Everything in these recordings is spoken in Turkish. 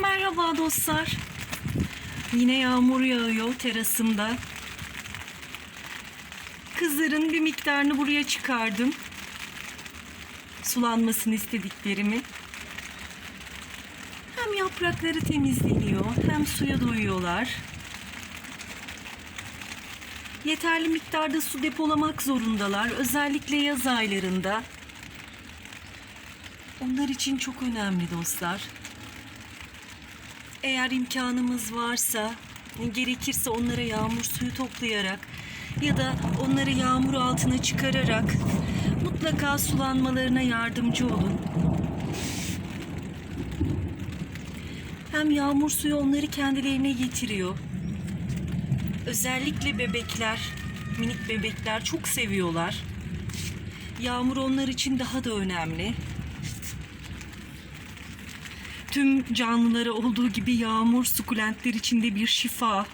Merhaba dostlar. Yine yağmur yağıyor terasımda. Kızların bir miktarını buraya çıkardım. Sulanmasını istediklerimi. Hem yaprakları temizleniyor hem suya doyuyorlar. Yeterli miktarda su depolamak zorundalar. Özellikle yaz aylarında. Onlar için çok önemli dostlar. Eğer imkanımız varsa, gerekirse onlara yağmur suyu toplayarak ya da onları yağmur altına çıkararak mutlaka sulanmalarına yardımcı olun. Hem yağmur suyu onları kendilerine getiriyor. Özellikle bebekler, minik bebekler çok seviyorlar. Yağmur onlar için daha da önemli. Tüm canlılara olduğu gibi yağmur sukulentler içinde bir şifa.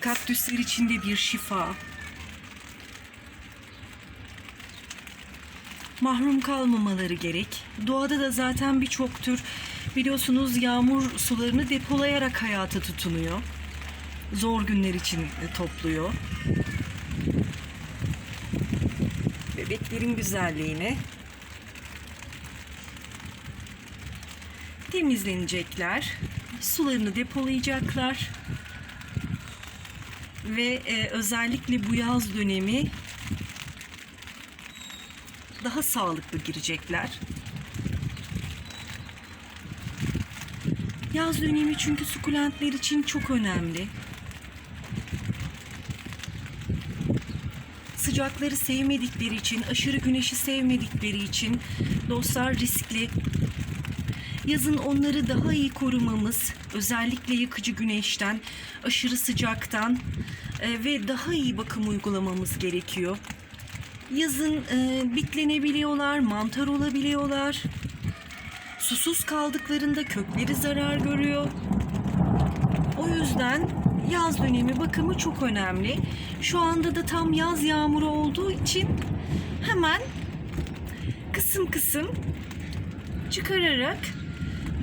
Kaktüsler içinde bir şifa. Mahrum kalmamaları gerek. Doğada da zaten birçok tür biliyorsunuz yağmur sularını depolayarak hayata tutunuyor. Zor günler için topluyor. Bebeklerin güzelliğine temizlenecekler. Sularını depolayacaklar. Ve e, özellikle bu yaz dönemi daha sağlıklı girecekler. Yaz dönemi çünkü sukulentler için çok önemli. Sıcakları sevmedikleri için, aşırı güneşi sevmedikleri için dostlar riskli. Yazın onları daha iyi korumamız, özellikle yakıcı güneşten, aşırı sıcaktan e, ve daha iyi bakım uygulamamız gerekiyor. Yazın e, bitlenebiliyorlar, mantar olabiliyorlar. Susuz kaldıklarında kökleri zarar görüyor. O yüzden yaz dönemi bakımı çok önemli. Şu anda da tam yaz yağmuru olduğu için hemen kısım kısım çıkararak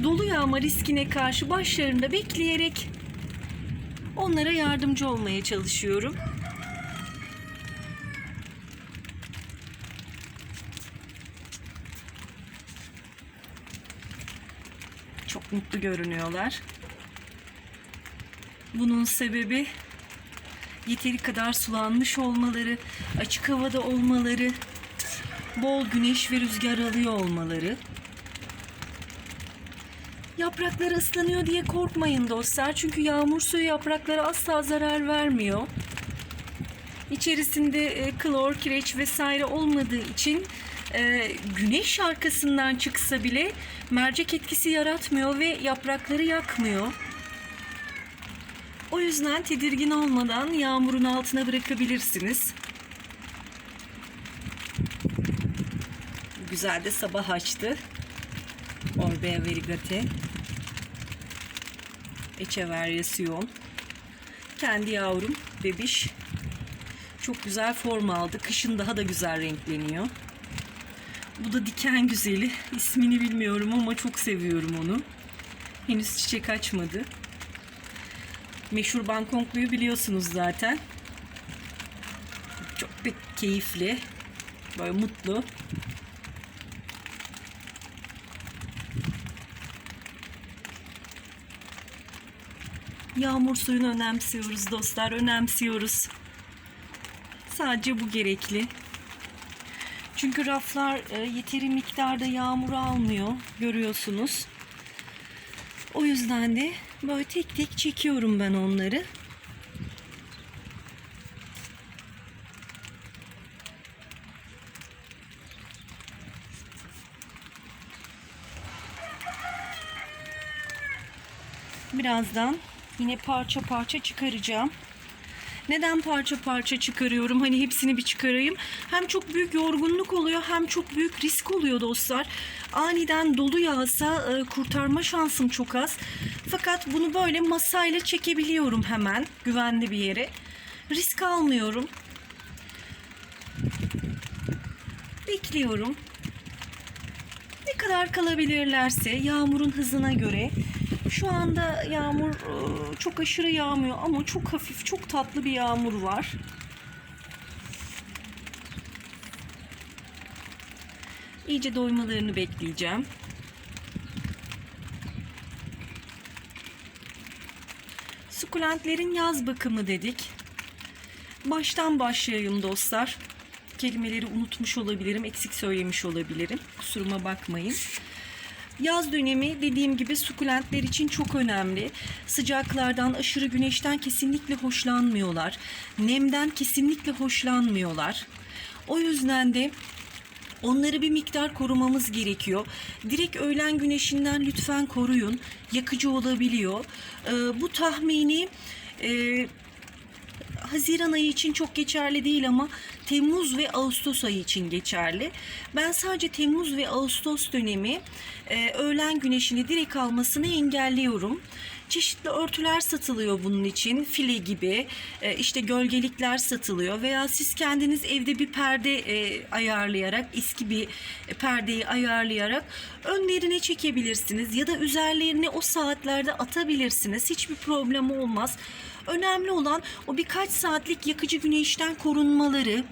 dolu yağma riskine karşı başlarında bekleyerek onlara yardımcı olmaya çalışıyorum. Çok mutlu görünüyorlar. Bunun sebebi yeteri kadar sulanmış olmaları, açık havada olmaları, bol güneş ve rüzgar alıyor olmaları. Yapraklar ıslanıyor diye korkmayın dostlar. Çünkü yağmur suyu yapraklara asla zarar vermiyor. İçerisinde e, klor, kireç vesaire olmadığı için e, güneş arkasından çıksa bile mercek etkisi yaratmıyor ve yaprakları yakmıyor. O yüzden tedirgin olmadan yağmurun altına bırakabilirsiniz. Güzel de sabah açtı. Orbea verigate. Echeveria sion. Kendi yavrum bebiş. Çok güzel form aldı. Kışın daha da güzel renkleniyor. Bu da diken güzeli. İsmini bilmiyorum ama çok seviyorum onu. Henüz çiçek açmadı. Meşhur Bangkokluyu biliyorsunuz zaten. Çok pek keyifli. Böyle mutlu. Yağmur suyunu önemsiyoruz dostlar, önemsiyoruz. Sadece bu gerekli. Çünkü raflar e, yeteri miktarda yağmur almıyor, görüyorsunuz. O yüzden de böyle tek tek çekiyorum ben onları. Birazdan yine parça parça çıkaracağım. Neden parça parça çıkarıyorum? Hani hepsini bir çıkarayım. Hem çok büyük yorgunluk oluyor hem çok büyük risk oluyor dostlar. Aniden dolu yağsa e, kurtarma şansım çok az. Fakat bunu böyle masayla çekebiliyorum hemen güvenli bir yere. Risk almıyorum. Bekliyorum. Ne kadar kalabilirlerse yağmurun hızına göre Şu anda yağmur e, çok aşırı yağmıyor ama çok hafif, çok tatlı bir yağmur var. İyice doymalarını bekleyeceğim. Sukulentlerin yaz bakımı dedik. Baştan başlayayım dostlar. Kelimeleri unutmuş olabilirim, eksik söylemiş olabilirim. Kusuruma bakmayın. Yaz dönemi dediğim gibi sukulentler için çok önemli. Sıcaklardan, aşırı güneşten kesinlikle hoşlanmıyorlar. Nemden kesinlikle hoşlanmıyorlar. O yüzden de Onları bir miktar korumamız gerekiyor. Direkt öğlen güneşinden lütfen koruyun. Yakıcı olabiliyor. Ee, bu tahmini e, Haziran ayı için çok geçerli değil ama Temmuz ve Ağustos ayı için geçerli. Ben sadece Temmuz ve Ağustos dönemi e, öğlen güneşini direkt almasını engelliyorum. Çeşitli örtüler satılıyor bunun için. File gibi e, işte gölgelikler satılıyor veya siz kendiniz evde bir perde e, ayarlayarak eski bir perdeyi ayarlayarak önlerine çekebilirsiniz ya da üzerlerine o saatlerde atabilirsiniz. Hiçbir problem olmaz. Önemli olan o birkaç saatlik yakıcı güneşten korunmaları.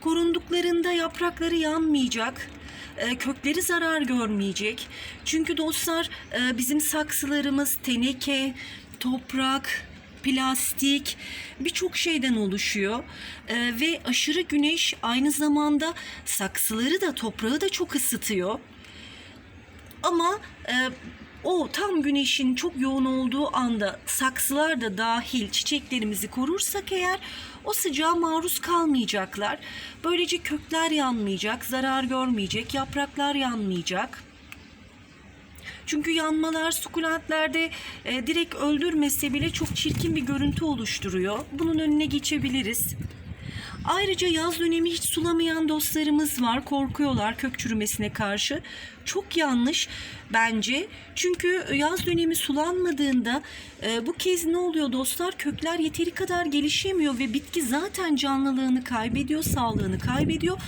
Korunduklarında yaprakları yanmayacak e, kökleri zarar görmeyecek. Çünkü dostlar e, bizim saksılarımız teneke, toprak, plastik birçok şeyden oluşuyor E, ve aşırı güneş aynı zamanda saksıları da toprağı da çok ısıtıyor. Ama o tam güneşin çok yoğun olduğu anda saksılar da dahil çiçeklerimizi korursak eğer o sıcağa maruz kalmayacaklar. Böylece kökler yanmayacak, zarar görmeyecek, yapraklar yanmayacak. Çünkü yanmalar sukulentlerde e, direkt öldürmese bile çok çirkin bir görüntü oluşturuyor. Bunun önüne geçebiliriz. Ayrıca yaz dönemi hiç sulamayan dostlarımız var. Korkuyorlar kök çürümesine karşı. Çok yanlış bence. Çünkü yaz dönemi sulanmadığında e, bu kez ne oluyor dostlar? Kökler yeteri kadar gelişemiyor ve bitki zaten canlılığını kaybediyor, sağlığını kaybediyor.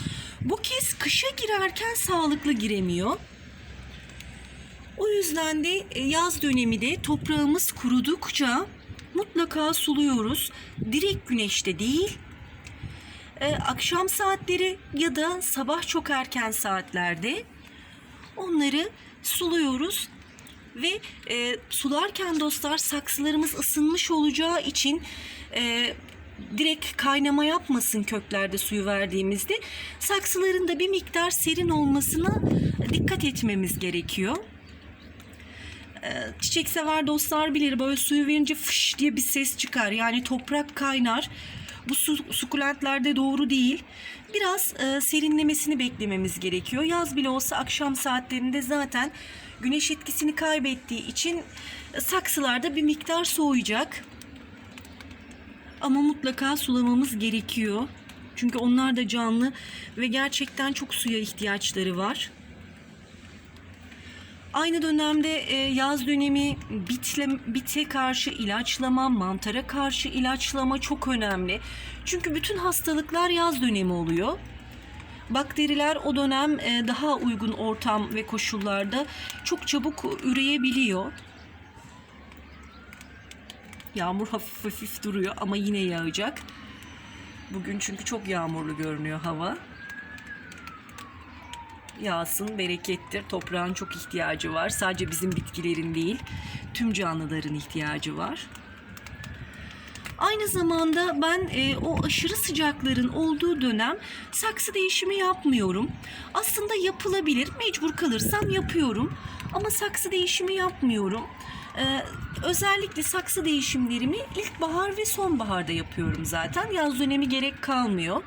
Bu kez kışa girerken sağlıklı giremiyor. O yüzden de e, yaz dönemi de toprağımız kurudukça mutlaka suluyoruz. Direkt güneşte değil, e, akşam saatleri ya da sabah çok erken saatlerde onları suluyoruz ve e, sularken dostlar saksılarımız ısınmış olacağı için e, direkt kaynama yapmasın köklerde suyu verdiğimizde saksıların da bir miktar serin olmasına dikkat etmemiz gerekiyor. E, çiçek sever dostlar bilir böyle suyu verince fış diye bir ses çıkar yani toprak kaynar bu su, sukulentlerde doğru değil. Biraz e, serinlemesini beklememiz gerekiyor. Yaz bile olsa akşam saatlerinde zaten güneş etkisini kaybettiği için e, saksılarda bir miktar soğuyacak. Ama mutlaka sulamamız gerekiyor. Çünkü onlar da canlı ve gerçekten çok suya ihtiyaçları var. Aynı dönemde e, yaz dönemi bitle, bite karşı ilaçlama, mantara karşı ilaçlama çok önemli. Çünkü bütün hastalıklar yaz dönemi oluyor. Bakteriler o dönem e, daha uygun ortam ve koşullarda çok çabuk üreyebiliyor. Yağmur hafif hafif duruyor ama yine yağacak. Bugün çünkü çok yağmurlu görünüyor hava yağsın, berekettir. Toprağın çok ihtiyacı var. Sadece bizim bitkilerin değil, tüm canlıların ihtiyacı var. Aynı zamanda ben e, o aşırı sıcakların olduğu dönem saksı değişimi yapmıyorum. Aslında yapılabilir. Mecbur kalırsam yapıyorum. Ama saksı değişimi yapmıyorum. Ee, özellikle saksı değişimlerimi ilkbahar ve sonbaharda yapıyorum zaten. Yaz dönemi gerek kalmıyor.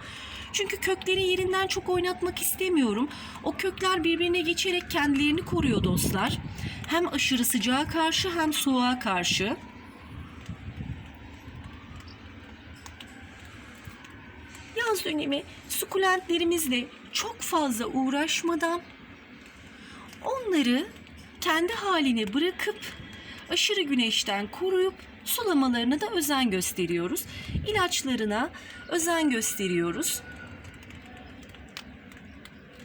Çünkü kökleri yerinden çok oynatmak istemiyorum. O kökler birbirine geçerek kendilerini koruyor dostlar. Hem aşırı sıcağa karşı hem soğuğa karşı. Yaz dönemi sukulentlerimizle çok fazla uğraşmadan onları kendi haline bırakıp aşırı güneşten koruyup sulamalarına da özen gösteriyoruz. İlaçlarına özen gösteriyoruz.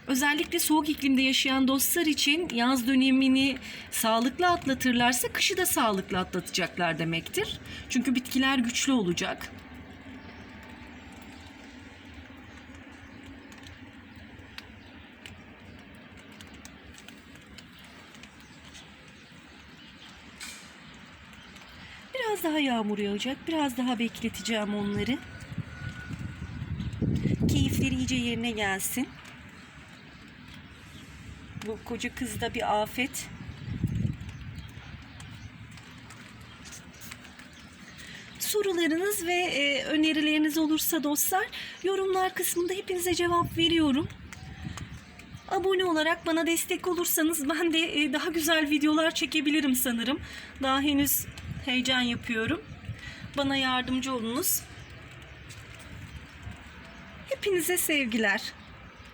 Özellikle soğuk iklimde yaşayan dostlar için yaz dönemini sağlıklı atlatırlarsa kışı da sağlıklı atlatacaklar demektir. Çünkü bitkiler güçlü olacak. Biraz daha yağmur yağacak. Biraz daha bekleteceğim onları. Keyifleri iyice yerine gelsin. Bu koca kızda bir afet. Sorularınız ve e, önerileriniz olursa dostlar yorumlar kısmında hepinize cevap veriyorum. Abone olarak bana destek olursanız ben de e, daha güzel videolar çekebilirim sanırım. Daha henüz heyecan yapıyorum. Bana yardımcı olunuz. Hepinize sevgiler.